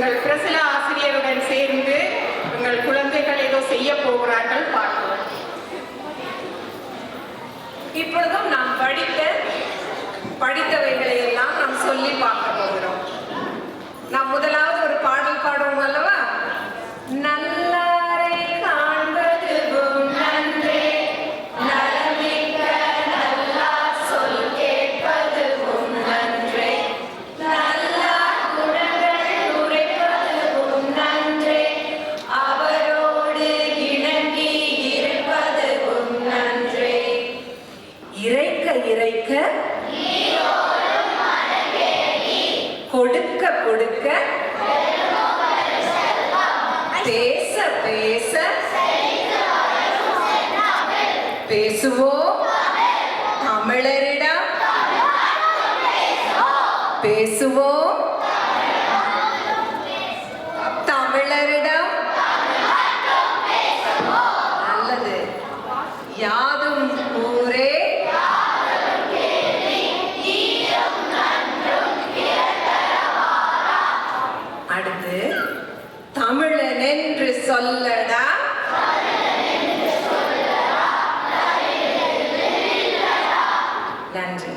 உங்கள் பிரசில ஆசிரியருடன் சேர்ந்து உங்கள் குழந்தைகள் ஏதோ செய்ய போகிறார்கள் பார்ப்போம். இப்பொழுதும் நாம் படித்த படித்தவைகளை எல்லாம் இறைக்க இறைக்க. கொடுக்க கொடுக்க. பேச பேச. பேசுவோம் தமிழரிடம் பேசுவோம் தமிழரிடம் அடுத்து தமிழன் என்று சொல்லடா. நன்றி.